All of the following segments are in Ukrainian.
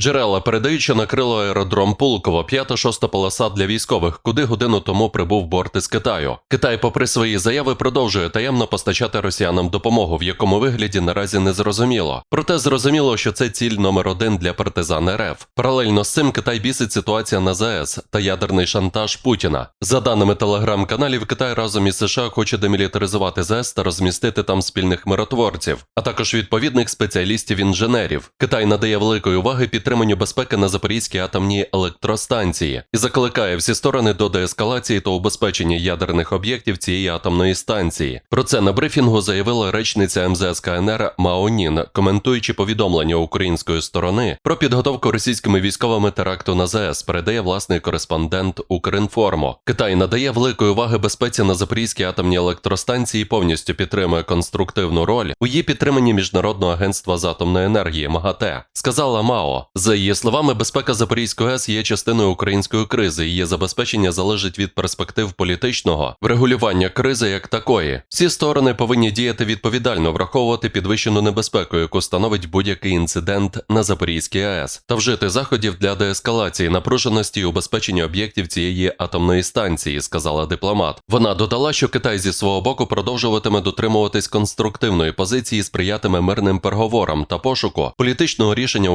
Джерела передають, що накрило аеродром Пулково, п'ята-шоста полоса для військових, куди годину тому прибув борт із Китаю. Китай, попри свої заяви, продовжує таємно постачати росіянам допомогу, в якому вигляді наразі не зрозуміло. Проте зрозуміло, що це ціль номер один для партизан РФ. Паралельно з цим Китай бісить ситуація на ЗАЕС та ядерний шантаж Путіна. За даними телеграм-каналів, Китай разом із США хоче демілітаризувати ЗАЕС та розмістити там спільних миротворців, а також відповідних спеціалістів-інженерів. Китай надає великої уваги підтриманню безпеки на Запорізькій атомній електростанції і закликає всі сторони до деескалації та убезпечення ядерних об'єктів цієї атомної станції. Про це на брифінгу заявила речниця МЗС КНР Маонін, коментуючи повідомлення української сторони про підготовку російськими військовими теракту на ЗАЕС, передає власний кореспондент Укрінформо. Китай надає великої уваги безпеці на Запорізькій атомній електростанції, і повністю підтримує конструктивну роль у її підтриманні Міжнародного агентства з атомної енергії МАГАТЕ, сказала Мао. За її словами, безпека Запорізької АЕС є частиною української кризи. Її забезпечення залежить від перспектив політичного врегулювання кризи як такої. Всі сторони повинні діяти відповідально, враховувати підвищену небезпеку, яку становить будь-який інцидент на Запорізькій АЕС, та вжити заходів для деескалації напруженості і убезпечення об'єктів цієї атомної станції, сказала дипломат. Вона додала, що Китай зі свого боку продовжуватиме дотримуватись конструктивної позиції, сприятиме мирним переговорам та пошуку політичного рішення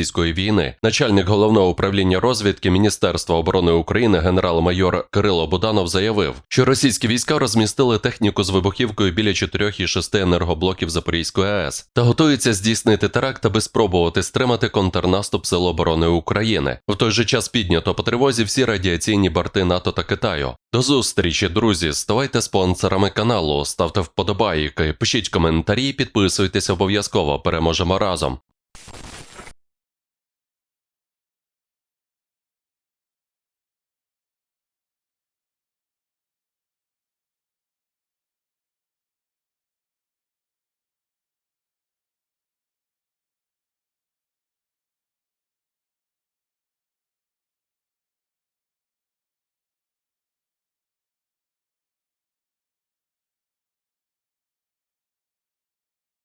українсько-російської війни. Начальник головного управління розвідки Міністерства оборони України генерал-майор Кирило Буданов заявив, що російські війська розмістили техніку з вибухівкою біля 4 і 6 енергоблоків Запорізької АЕС та готуються здійснити теракт, аби спробувати стримати контрнаступ Сил оборони України. В той же час піднято по тривозі всі радіаційні борти НАТО та Китаю. До зустрічі, друзі. Ставайте спонсорами каналу, ставте вподобайки, пишіть коментарі, підписуйтесь обов'язково. Переможемо разом.